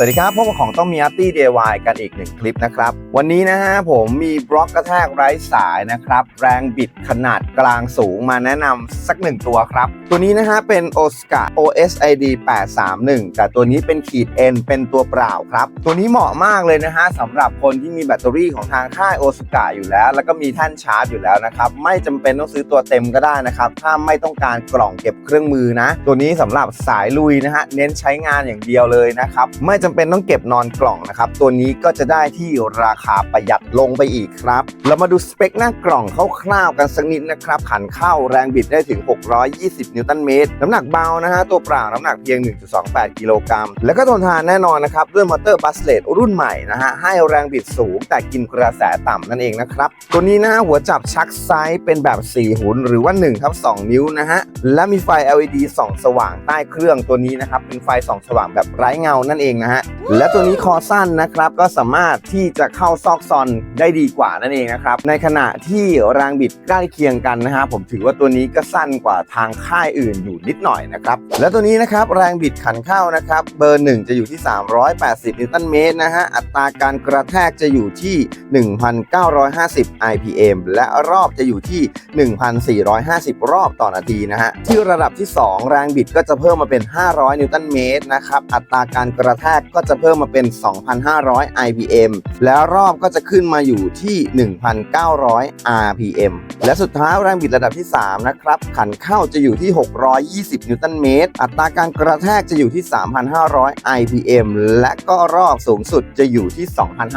สวัสดีครับพบกับของต้องมีอาร์ตี้ DIY กันอีกหนึ่งคลิปนะครับ วันนี้นะฮะผมมีบล็อกกระแทกไร้สายนะครับ แรงบิดขนาดกลางสูงมาแนะนำสักหนึ่งตัวครับ ตัวนี้นะฮะเป็น Oscar OSID 831 แต่ตัวนี้เป็นขีด N เป็นตัวเปล่าครับ ตัวนี้เหมาะมากเลยนะฮะสำหรับคนที่มีแบตเตอรี่ของทางค่าย o s u k a อยู่แล้ว แล้วก็มีท่านชาร์จอยู่แล้วนะครับ ไม่จำเป็นต้องซื้อตัวเต็มก็ได้นะครับ ถ้าไม่ต้องการกล่องเก็บเครื่องมือนะ ตัวนี้สำหรับสายลุยนะฮะเน้นใช้งานอย่างเดียวเลยนะครับไม่จำเป็นต้องเก็บนอนกล่องนะครับ ตัวนี้ก็จะได้ที่ราคาประหยัดลงไปอีกครับ เรามาดูสเปคหน้ากล่องคร่าวๆกันสักนิดนะครับขันเข้าแรงบิดได้ถึง 620 นิวตันเมตร น้ำหนักเบานะฮะ ตัวเปล่าน้ำหนักเพียง 1.28 กิโลกรัม แล้วก็ทนทานแน่นอนนะครับ ด้วยมอเตอร์บัสเลตรุ่นใหม่นะฮะ ให้แรงบิดสูงแต่กินกระแสต่ำนั่นเองนะครับ ตัวนี้นะฮะหัวจับชักไซส์เป็นแบบ 4 หุนหรือว่า1ทับ2นิ้วนะฮะ และมีไฟ LED ส่องสว่างใต้เครื่องตัวนี้นะครับเป็นไฟส่องสว่างแบบไร้เงานั่นเองนะฮะและตัวนี้คอสั้นนะครับก็สามารถที่จะเข้าซอกซอนได้ดีกว่านั่นเองนะครับ ในขณะที่แรงบิดใกล้เคียงกันนะฮะผมถือว่าตัวนี้ก็สั้นกว่าทางค่ายอื่นอยู่นิดหน่อยนะครับ และตัวนี้นะครับแรงบิดขันเข้านะครับเบอร์ 1 จะอยู่ที่ 380นิวตันเมตรนะฮะอัตราการกระแทกจะอยู่ที่ 1,950 IPM และรอบจะอยู่ที่ 1,450 รอบต่อนาทีนะฮะที่ระดับที่ 2 แรงบิดก็จะเพิ่มมาเป็น 500 นิวตันเมตรนะครับอัตราการกระแทกก็จะเพิ่มมาเป็น 2,500 IPM แล้วรอบก็จะขึ้นมาอยู่ที่ 1,900 RPM และสุดท้ายแรงบิดระดับที่ 3 นะครับ ขันเข้าจะอยู่ที่ 620 นิวตันเมตร อัตราการกระแทกจะอยู่ที่ 3,500 IPM และก็รอบสูงสุดจะอยู่ที่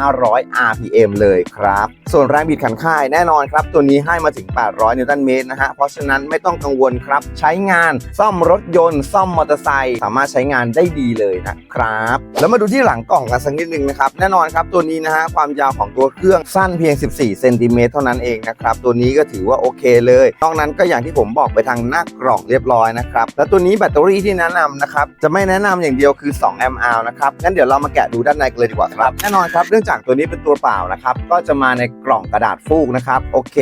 2,500 RPM เลยครับ ส่วนแรงบิดขันค่ายแน่นอนครับ ตัวนี้ให้มาถึง 800 นิวตันเมตรนะฮะ เพราะฉะนั้นไม่ต้องกังวลครับ ใช้งานซ่อมรถยนต์ ซ่อมมอเตอร์ไซค์สามารถใช้งานได้ดีเลยนะครับแล้วมาดูที่หลังกล่องกันสักนิดนึงนะครับ แน่นอนครับตัวนี้นะฮะความยาวของตัวเครื่องสั้นเพียง 14 เซนติเมตรเท่านั้นเองนะครับ ตัวนี้ก็ถือว่าโอเคเลย นอกนั้นก็อย่างที่ผมบอกไปทางหน้ากล่องเรียบร้อยนะครับ แล้วตัวนี้แบตเตอรี่ที่แนะนำนะครับจะไม่แนะนำอย่างเดียวคือ2แอมป์อนะครับงั้นเดี๋ยวเรามาแกะดูด้านในกันเลยดีกว่าครับแน่นอนครับเนื่องจากตัวนี้เป็นตัวเปล่านะครับก็จะมาในกล่องกระดาษฟูกนะครับโอเค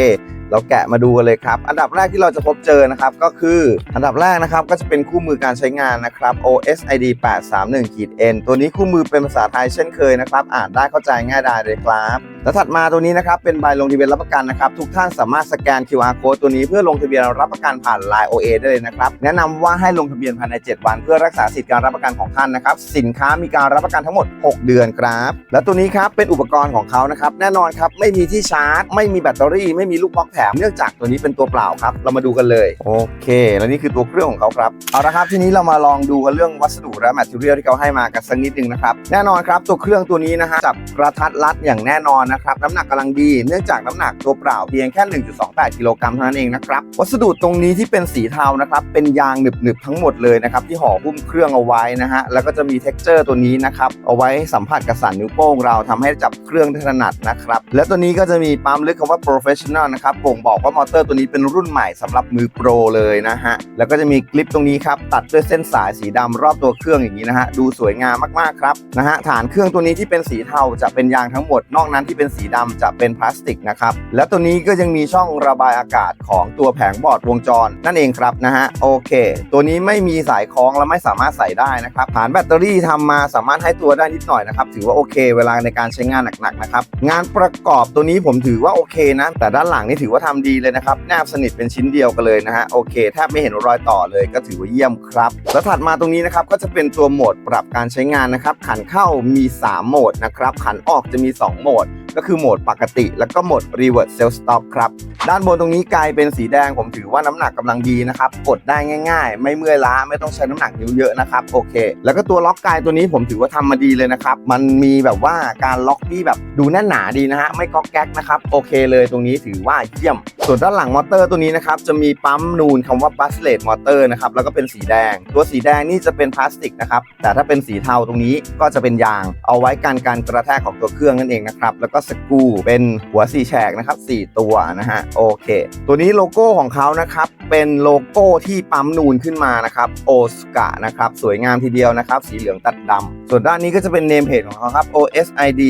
เราแกะมาดูกันเลยครับ อันดับแรกที่เราจะพบเจอนะครับก็คืออันดับแรกนะครับก็จะเป็นคู่มือการใช้งานนะครับ OSID831N ตัวนี้คู่มือเป็นภาษาไทยเช่นเคยนะครับ อ่านได้เข้าใจง่ายดายเลยครับ แล้วถัดมาตัวนี้นะครับเป็นใบลงทะเบียนรับประกันนะครับทุกท่านสามารถสแกน QR code ตัวนี้เพื่อลงทะเบียนรับประกันผ่าน Line OA ได้เลยนะครับแนะนำว่าให้ลงทะเบียนภายใน 7 วัน เพื่อรักษาสิทธิการรับประกันของท่านนะครับสินค้ามีการรับประกันทั้งหมด 6 เดือนครับและตัวนี้ครับเป็นอุปกรณ์ของเขานะครับแน่นอนครับไม่มีที่ชาร์จ ไม่มีแบตเตอรี่ ไม่มีลูกบล็อกแถมเนื่องจากตัวนี้เป็นตัวเปล่าครับเรามาดูกันเลยโอเค แล้วนี่คือตัวเครื่องของเขาครับเอาละครับทีนี้เรามาลองดูกันเรื่องวัสดุและแมทเทียลที่เขาให้มากันสักนิดนึงนะครับแน่นอนครับตัวเครื่องตัวนี้นะฮะจับกระทัดรัดอย่างแน่นอนนะครับน้ำหนักกำลังดีเนื่องจากน้ำหนักตัวเปล่าเพียงแค่ 1.28 กิโลกรัมเท่านั้นเองนะครับวัสดุตรงนี้ที่เป็นสีเทานะครับเป็นยางหนึบๆทั้งหมดเลยนะครับที่ห่อหุ้มเครื่องเอาไว้นะฮะแล้วก็จะมี t e x t อร์ตัวนี้นะครับเอาไว้สัมผัสกับสันนิ้วโป้งเราทำให้จับเครื่องได้ถนัดนะครับและตัวนี้ก็จะมีปั๊มลึกคำว่า professional นะครับบ่งบอกว่ามอเตอร์ตัวนี้เป็นรุ่นใหม่สำหรับมือโปรเลยนะฮะแล้วก็จะมีคลิปตรงนี้ครับตัดด้วยเส้นสายสีดำรอบตัวเครื่องอย่างนี้นะฮะดูสวยงามมากๆครับนะฮะฐานเครื่องตัวนี้ที่เป็นสีเทาจะเป็นยางทั้งหมดนอกนั้นที่เป็นสีดำจะเป็นพลาสติกนะครับ และตัวนี้ก็ยังมีช่องระบายอากาศของตัวแผงบอร์ดวงจร นั่นเองครับนะฮะโอเค ตัวนี้ไม่มีสายคล้องและไม่สามารถใส่ได้นะครับฐานแบตเตอรี่ทำมาสามารถให้ตัวได้นิดหน่อยนะครับถือว่าโอเค เวลาในการใช้งานหนักๆนะครับงานประกอบตัวนี้ผมถือว่าโอเคนะ แต่ด้านหลังนี่ถือว่าทำดีเลยนะครับแนบสนิทเป็นชิ้นเดียวกันเลยนะฮะโอเคแทบไม่เห็นรอยต่อเลยก็ถือว่าเยี่ยมครับแล้วถัดมาตรงนี้นะครับก็จะเป็นตัวโหมดปรับการใช้งานนะครับขันเข้ามี 3 โหมดนะครับขันออกจะมี 2 โหมดก็คือโหมดปกติ แล้วก็โหมด reverse self stop ครับ ด้านบนตรงนี้กลายเป็นสีแดงผมถือว่าน้ำหนักกำลังดีนะครับ กดได้ง่าย ๆ ไม่เมื่อยล้าไม่ต้องใช้น้ำหนักนิ้วเยอะนะครับโอเค แล้วก็ตัวล็อกกายตัวนี้ผมถือว่าทำมาดีเลยนะครับ มันมีแบบว่าการล็อกที่แบบดูแน่นหนาดีนะฮะไม่ก๊อกแก๊กนะครับโอเคเลยตรงนี้ถือว่าเยี่ยม ส่วนด้านหลังมอเตอร์ตัวนี้นะครับจะมีปั๊มนูนคำว่า buslet motor นะครับแล้วก็เป็นสีแดง ตัวสีแดงนี่จะเป็นพลาสติกนะครับแต่ถ้าเป็นสีเทาตรงนี้ก็จะเป็นยาง เอาไว้กันการกระแทกของตัวเครื่องนั่นเองนะครับแล้วก็สกูเป็นหัวสี่แฉกนะครับสี่ตัวนะฮะโอเค ตัวนี้โลโก้ของเขานะครับ เป็นโลโก้ที่ปั๊มนูนขึ้นมานะครับ โอสกะนะครับ สวยงามทีเดียวนะครับ สีเหลืองตัดดำส่วนด้านนี้ก็จะเป็นเนมเพจของเขาครับ OSID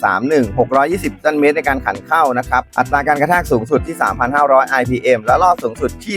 831 620ตันเมตรในการขันเข้านะครับ อัตราการกระแทกสูงสุดที่ 3,500 RPM และรอบสูงสุดที่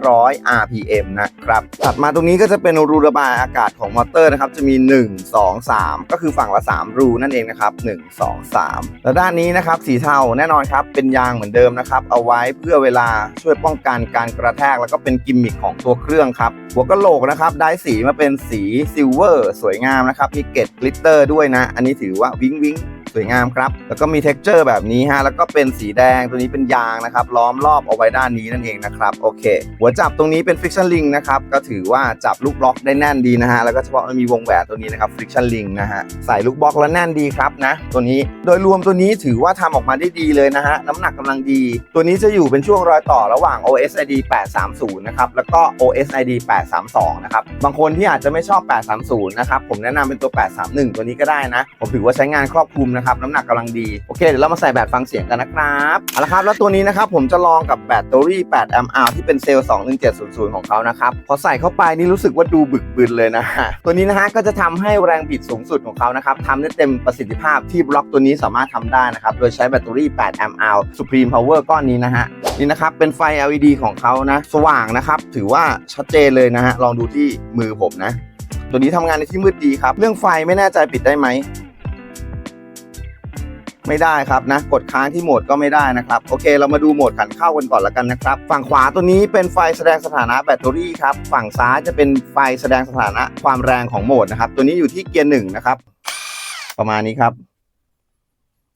2,500 RPM นะครับ ถัดมาตรงนี้ก็จะเป็นรูระบายอากาศของมอเตอร์นะครับ จะมี 1 2 3 ก็คือฝั่งละ 3 รูนั่นเองนะครับ 1 2 3 แล้วด้านนี้นะครับ สีเทาแน่นอนครับ เป็นยางเหมือนเดิมนะครับ เอาไว้เพื่อเวลาช่วยป้องกันการกระแทก แล้วก็เป็นกิมมิคของตัวเครื่องครับ หัวกะโหลกนะครับ ได้สีมาเป็นสีซิลเวอร์ สวยงามนะครับมีเกล็ดกลิตเตอร์ด้วยนะ อันนี้ถือว่าวิ้งวิ้ง สวยงามครับ แล้วก็มี t e x t อร์แบบนี้ฮะ แล้วก็เป็นสีแดงตัวนี้เป็นยางนะครับ ล้อมรอบเอาไว้ด้านนี้นั่นเองนะครับ โอเค หัวจับตรงนี้เป็น friction ring นะครับ ก็ถือว่าจับลูกบล็อกได้แน่นดีนะฮะ แล้วก็เฉพาะมันมีวงแหวนตัวนี้นะครับ friction ring นะฮะ ใส่ลูกบล็อกแล้วแน่นดีครับนะ ตัวนี้ โดยรวมตัวนี้ถือว่าทำออกมาได้ดีเลยนะฮะ น้ำหนักกำลังดี ตัวนี้จะอยู่เป็นช่วงรอยต่อระหว่าง OSID 830 นะครับ แล้วก็ OSID 832 นะครับ บางคนที่อาจจะไม่ชอบ 830 นะครับ ผมแนะนำเป็นตัว 831 ตัวนี้ก็ได้นะ ผมถือว่าใช้งานครอบคลุมนะครับน้ำหนักกำลังดีโอเคเดี๋ยวเรามาใส่แบตฟังเสียงกันนะครับเอาละครับแล้วตัวนี้นะครับผมจะลองกับแบตเตอรี่8 a m p ที่เป็นเซลล์21700 ของเขานะครับพอใส่เข้าไปนี่รู้สึกว่าดูบึกบึนเลยนะฮะตัวนี้นะฮะก็จะทำให้แรงบิดสูงสุดของเขานะครับทำได้เต็มประสิทธิภาพที่บล็อกตัวนี้สามารถทำได้นะครับโดยใช้แบตเตอรี่8 a m p Supreme Power ก้อนนี้นะฮะนี่นะครับเป็นไฟ LED ของเขานะสว่างนะครับถือว่าชัดเจนเลยนะฮะลองดูที่มือผมนะ ตัวนี้ทำงานในที่มืดดีครับ เรื่องไฟไม่แน่ใจปิดได้ไหม ไม่ได้ครับนะกดค้างที่โหมดก็ไม่ได้นะครับโอเค เรามาดูโหมดขันเข้ากันก่อนละกันนะครับ ฝั่งขวาตัวนี้เป็นไฟแสดงสถานะแบตเตอรี่ครับฝั่งซ้ายจะเป็นไฟแสดงสถานะความแรงของโหมดนะครับ ตัวนี้อยู่ที่เกียร์หนึ่งนะครับ ประมาณนี้ครับ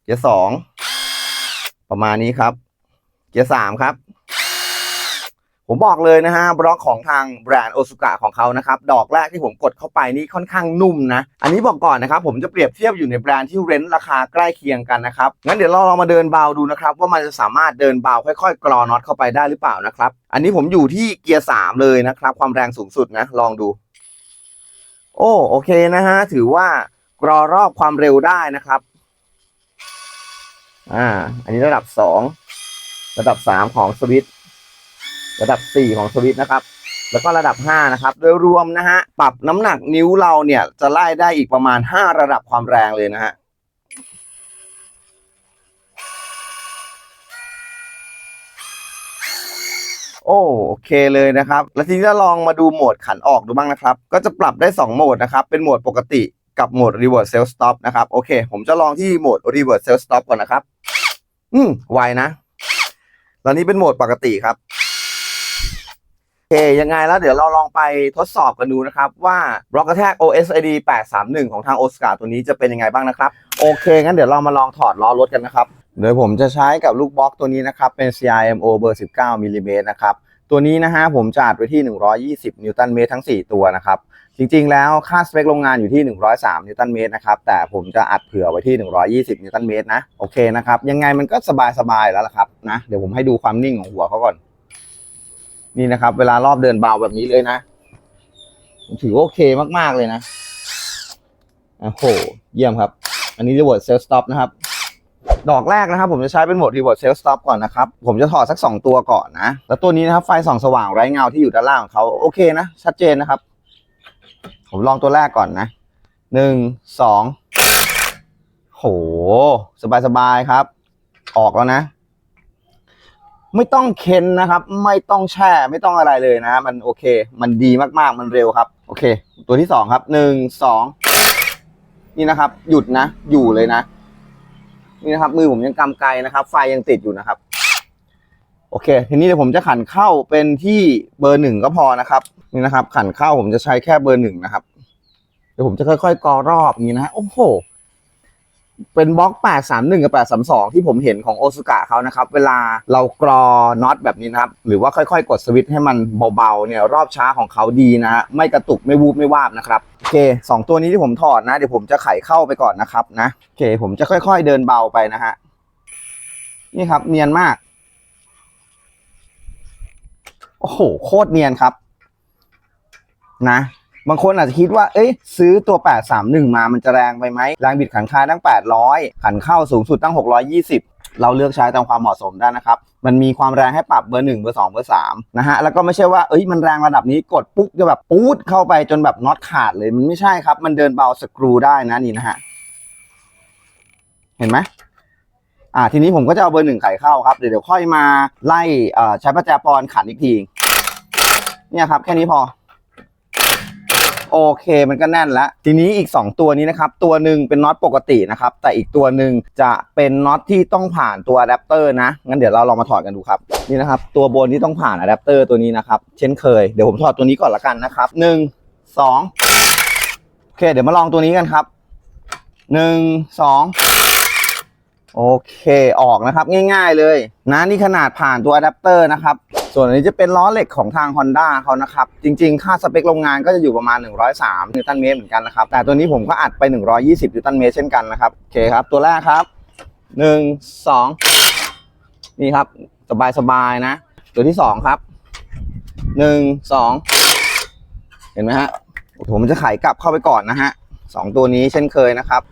เกียร์สองประมาณนี้ครับ เกียร์สามครับ ผมบอกเลยนะฮะบล็อกของทางแบรนด์โอซุกะของเขานะครับ ดอกแรกที่ผมกดเข้าไปนี่ค่อนข้างนุ่มนะ อันนี้บอกก่อนนะครับ ผมจะเปรียบเทียบอยู่ในแบรนด์ที่เรนต์ราคาใกล้เคียงกันนะครับ งั้นเดี๋ยวเราลองมาเดินเบาดูนะครับ ว่ามันจะสามารถเดินเบาค่อยๆ กรอน็อตเข้าไปได้หรือเปล่านะครับ อันนี้ผมอยู่ที่เกียร์สามเลยนะครับ ความแรงสูงสุดนะ ลองดู โอ้โอเคนะฮะถือว่ากรอรอบความเร็วได้นะครับอ่าอันนี้ระดับสองระดับสามของสวิตช์ ระดับ 4 ของสวิตช์นะครับ แล้วก็ระดับ 5 นะครับ โดยรวมนะฮะ ปรับน้ำหนักนิ้วเราเนี่ยจะไล่ได้อีกประมาณ 5 ระดับความแรงเลยนะฮะโอ้โอเคเลยนะครับ แล้วทีนี้เราลองมาดูโหมดขันออกดูบ้างนะครับ ก็จะปรับได้ 2 โหมดนะครับ เป็นโหมดปกติกับโหมด reverse self stop นะครับ โอเค ผมจะลองที่โหมด reverse self stop ก่อนนะครับ อืม ไวนะ ตอนนี้เป็นโหมดปกติครับ คยังไงแล้วเดี๋ยวเราลองไปทดสอบกันดูนะครับ ว่าบล็อกกระแทก OSID 831 ของทางโอสการ์ตัวนี้จะเป็นยังไงบ้างนะครับ โอเค งั้นเดี๋ยวเรามาลองถอดล้อรถกันนะครับ โดยผมจะใช้กับลูกบล็อกตัวนี้นะครับ เป็น CRMO เบอร์ 19มิลลิเมตรนะครับ ตัวนี้นะฮะผมจะอัดไว้ที่ 120 นิวตันเมตรทั้ง 4 ตัวนะครับ จริงๆ แล้วค่าสเปคโรงงานอยู่ที่ 103 นิวตันเมตรนะครับ แต่ผมจะอัดเผื่อไว้ที่ 120 นิวตันเมตรนะ โอเคนะครับ ยังไงมันก็สบายๆแล้วล่ะครับนะ เดี๋ยวผมให้ดูความนิ่งของหัวเขาก่อน นี่นะครับ เวลารอบเดินเบาแบบนี้เลยนะถือว่าโอเคมากๆเลยนะโอ้โห เยี่ยมครับ อันนี้ reverse self stop นะครับ ดอกแรกนะครับ ผมจะใช้เป็นโหมด reverse self stop ก่อนนะครับ ผมจะถอดสัก 2 ตัวก่อนนะ แล้วตัวนี้นะครับ ไฟส่องสว่างไร้เงาที่อยู่ด้านล่างของเขาโอเคนะ ชัดเจนนะครับ ผมลองตัวแรกก่อนนะหนึ่งสองโห สบายๆครับ ออกแล้วนะ ไม่ต้องเค้นนะครับ ไม่ต้องแช่ไม่ต้องอะไรเลยนะ มันโอเค มันดีมากๆมันเร็วครับ โอเค ตัวที่สองครับหนึ่งสองนี่นะครับ หยุดนะ อยู่เลยนะ นี่นะครับ มือผมยังกำไกลนะครับ ไฟยังติดอยู่นะครับ โอเค ทีนี้เดี๋ยวผมจะขันเข้าเป็นที่เบอร์หนึ่งก็พอนะครับ นี่นะครับ ขันเข้าผมจะใช้แค่เบอร์หนึ่งนะครับ เดี๋ยวผมจะค่อยๆกรอรอบอย่างนี้นะฮะโอ้โห เป็นบล็อก831 กับ 832 ที่ผมเห็นของโอซุกะเขานะครับ เวลาเรากรอน็อตแบบนี้นะครับ หรือว่าค่อยๆ กดสวิตช์ให้มันเบาๆ เนี่ย รอบช้าของเขาดีนะฮะ ไม่กระตุกไม่วูบไม่วาบนะครับโอเคสองตัวนี้ที่ผมถอดนะ เดี๋ยวผมจะไขเข้าไปก่อนนะครับนะโอเค ผมจะค่อยๆเดินเบาไปนะฮะ นี่ครับ เนียนมาก โอ้โห โคตรเนียนครับ นะ บางคนอาจจะคิดว่า เอ้ยซื้อตัว 831 มามันจะแรงไปไหม แรงบิดขันคายตั้ง 800 ขันเข้าสูงสุดตั้ง 620 เราเลือกใช้ตามความเหมาะสมได้นะครับ มันมีความแรงให้ปรับเบอร์หนึ่งเบอร์สองเบอร์สามนะฮะ แล้วก็ไม่ใช่ว่า เอ้ย มันแรงระดับนี้กดปุ๊บจะแบบปูดเข้าไปจนแบบน็อตขาดเลย มันไม่ใช่ครับ มันเดินเบาสกรูได้นะนี่นะฮะ เห็นไหมอ่า ทีนี้ผมก็จะเอาเบอร์หนึ่งไขเข้าครับ เดี๋ยวเดี๋ยวค่อยมาไล่ใช้ประแจปอนขันอีกที เนี่ยครับ แค่นี้พอ โอเคมันก็แน่นแล้วทีนี้อีก 2 ตัวนี้นะครับตัวหนึ่งเป็นน็อตปกตินะครับแต่อีกตัวหนึ่งจะเป็นน็อตที่ต้องผ่านตัวอะแดปเตอร์นะงั้นเดี๋ยวเราลองมาถอดกันดูครับนี่นะครับตัวบนที่ต้องผ่านอะแดปเตอร์ตัวนี้นะครับเช่นเคยเดี๋ยวผมถอดตัวนี้ก่อนละกันนะครับหนึ่งสองโอเค เดี๋ยวมาลองตัวนี้กันครับหนึ่งสองโอเค ออกนะครับง่ายๆเลยนะนี่ขนาดผ่านตัวอะแดปเตอร์นะครับ ส่วนอันนี้จะเป็นล้อเหล็กของทาง Honda เขานะครับ จริง ๆ ค่าสเปคโรงงานก็จะอยู่ประมาณ 103 นิวตันเมตรเหมือนกันนะครับ แต่ตัวนี้ผมก็อัดไป 120 นิวตันเมตรเช่นกันนะครับ โอเคครับ ตัวแรกครับ 1 2 นี่ครับ สบายๆนะ ตัวที่ 2 ครับ 1 2 เห็นไหมฮะ ผมจะไขกลับเข้าไปก่อนนะฮะสองตัวนี้เช่นเคยนะครับ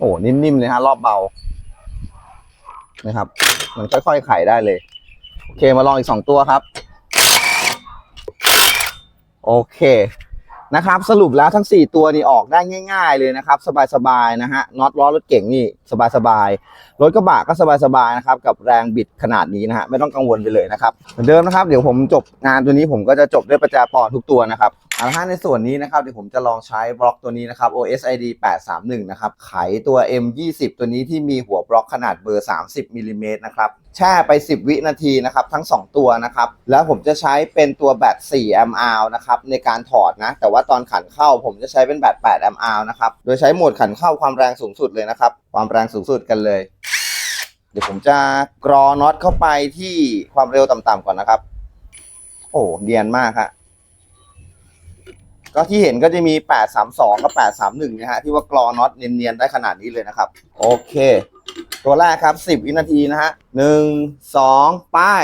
โอ้นิ่มๆเลยฮะรอบเบานะครับ มันค่อยๆไขได้เลย โอเคมาลองอีกสองตัวครับ โอเคนะครับ สรุปแล้วทั้ง 4 ตัวนี้ออกได้ง่าย ๆ เลยนะครับ สบายๆนะฮะน็อตล้อรถเก่งนี่สบายๆรถกระบะก็สบายๆนะครับกับแรงบิดขนาดนี้นะฮะไม่ต้องกังวลไปเลยนะครับเหมือนเดิมนะครับ เดี๋ยวผมจบงานตัวนี้ผมก็จะจบด้วยประแจปอนทุกตัวนะครับ เอาละฮะในส่วนนี้นะครับเดี๋ยวผมจะลองใช้บล็อกตัวนี้นะครับ OSID 831 นะครับ ไขตัว M20 ตัวนี้ที่มีหัวบล็อกขนาดเบอร์ 30มิลลิเมตรนะครับ แช่ไป 10 วินาทีนะครับ ทั้ง 2 ตัวนะครับ แล้วผมจะใช้เป็นตัวแบต4 a m p นะครับ ในการถอดนะ แต่ว่าตอนขันเข้าผมจะใช้เป็นแบต8 a m p นะครับ โดยใช้โหมดขันเข้าความแรงสูงสุดเลยนะครับ ความแรงสูงสุดกันเลย เดี๋ยวผมจะกรอน็อตเข้าไปที่ความเร็วต่ำๆก่อนนะครับ โอ้เดียนมากฮะ ก็ที่เห็นก็จะมี 832 กับ 831 นะฮะ ที่ว่ากรอน็อตเนียนๆ ได้ขนาดนี้เลยนะครับ โอเค ตัวแรกครับ 10 วินาทีนะฮะ 1 2 ป้าย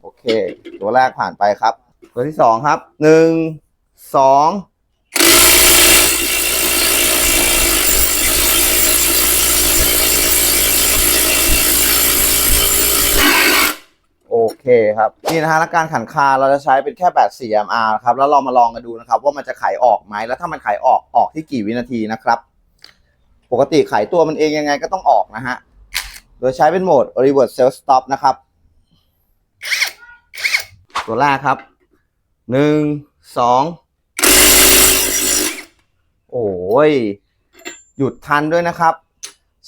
โอเค ตัวแรกผ่านไปครับ ตัวที่ 2 ครับ 1 2 เคครับนี่นะฮะแล้วการขันคาเราจะใช้เป็นแค่แบต4 m r ครับแล้วเรามาลองกันดูนะครับว่ามันจะไขออกไหมแล้วถ้ามันไขออกออกที่กี่วินาทีนะครับ ปกติไขตัวมันเองยังไงก็ต้องออกนะฮะโดยใช้เป็นโหมด reverse self stop นะครับ ตัวแรกครับหนึ่งสองโอ้ยหยุดทันด้วยนะครับ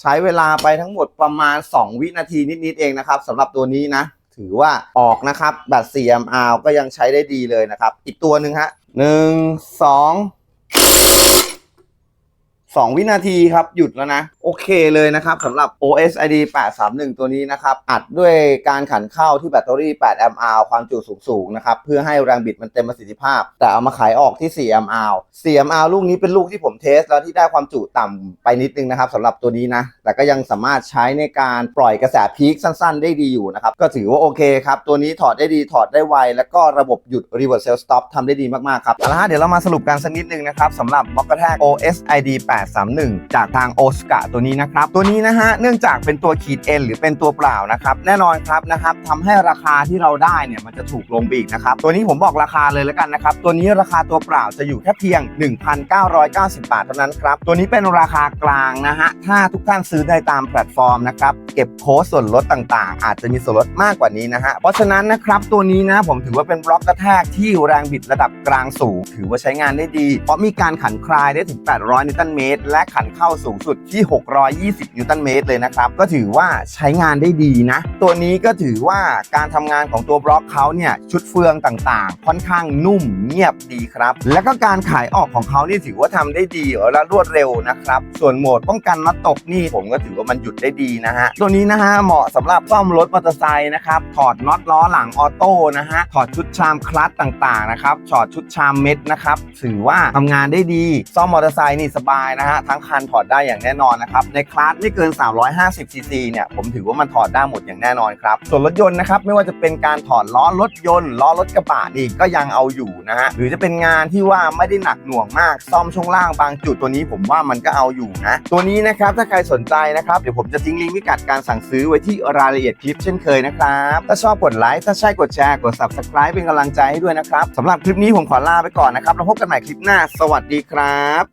ใช้เวลาไปทั้งหมดประมาณ 2 วินาทีนิด ๆ เองนะครับสำหรับตัวนี้นะ ถือว่าออกนะครับ บัต 4mR ก็ยังใช้ได้ดีเลยนะครับ อีกตัวหนึ่งฮะหนึ่งสอง สองวินาทีครับ หยุดแล้วนะ โอเคเลยนะครับสำหรับ OSID 831 ตัวนี้นะครับ อัดด้วยการขันเข้าที่แบตเตอรี่8 a m h ความจุสูงๆนะครับ เพื่อให้แรงบิดมันเต็มประสิทธิภาพ แต่เอามาขายออกที่4 a m h 4 a m h ลูกนี้เป็นลูกที่ผมเทส แล้วที่ได้ความจุต่ำไปนิดนึงนะครับสำหรับตัวนี้นะ แต่ก็ยังสามารถใช้ในการปล่อยกระแสพีคสั้นๆ ได้ดีอยู่นะครับ ก็ถือว่าโอเคครับ ตัวนี้ถอดได้ดีถอดได้ไว แล้วก็ระบบหยุด reverse self stop ทำได้ดีมากๆครับเอาละฮะเดี๋ยวเรามาสรุปกันสักนิดนึงนะครับสำหรับบล็อกกระแทก OSID 831 จากทางโอสกาตัวนี้นะครับ ตัวนี้นะฮะเนื่องจากเป็นตัวขีด N หรือเป็นตัวเปล่านะครับแน่นอนครับนะครับทำให้ราคาที่เราได้เนี่ยมันจะถูกลงไปอีกนะครับตัวนี้ผมบอกราคาเลยแล้วกันนะครับตัวนี้ราคาตัวเปล่าจะอยู่แค่เพียง 1,990 บาทเท่านั้นครับตัวนี้เป็นราคากลางนะฮะถ้าทุกท่านซื้อได้ตามแพลตฟอร์มนะครับเก็บโค้ดส่วนลดต่างๆ อาจจะมีส่วนลดมากกว่านี้นะฮะเพราะฉะนั้นนะครับตัวนี้นะผมถือว่าเป็นบล็อกกระแทกที่แรงบิดระดับกลางสูง ถือว่าใช้งานได้ดี เพราะมีการขันคลายได้ถึง 800 นิวตันเมตรและขันเข้าสูงสุดที่ 620 นิวตันเมตรเลยนะครับ ก็ถือว่าใช้งานได้ดีนะ ตัวนี้ก็ถือว่าการทำงานของตัวบล็อกเขาเนี่ยชุดเฟืองต่างๆ ค่อนข้างนุ่มเงียบดีครับ แล้วก็การขายออกของเขานี่ถือว่าทำได้ดีและรวดเร็วนะครับ ส่วนโหมดป้องกันน็อตตกนี่ผมก็ถือว่ามันหยุดได้ดีนะฮะตัวนี้นะฮะเหมาะสำหรับซ่อมรถมอเตอร์ไซค์นะครับถอดน็อตล้อหลังออโต้นะฮะถอดชุดชามคลัตช์ต่างๆนะครับถอดชุดชามเม็ดนะครับถือว่าทำงานได้ดีซ่อมมอเตอร์ไซค์นี่สบายนะฮะทั้งคันถอดได้อย่างแน่นอนนะครับในคลาสไม่เกิน 350ซีซีเนี่ยผมถือว่ามันถอดได้หมดอย่างแน่นอนครับส่วนรถยนต์นะครับไม่ว่าจะเป็นการถอดล้อรถยนต์ล้อรถกระบะนี่ก็ยังเอาอยู่นะฮะหรือจะเป็นงานที่ว่าไม่ได้หนักหน่วงมากซ่อมช่วงล่างบางจุดตัวนี้ผมว่ามันก็เอาอยู่นะตัวนี้นะครับถ้าใครสนใจนะครับเดี๋ยวผมจะทิ้งลิงก์พิกัดการสั่งซื้อไว้ที่รายละเอียดคลิปเช่นเคยนะครับถ้าชอบกดไลค์ถ้าใช่กดแชร์กด subscribe เป็นกำลังใจให้ด้วยนะครับสำหรับคลิปนี้ผมขอลาไปก่อนนะครับแล้วพบกันใหม่คลิปหน้า สวัสดีครับ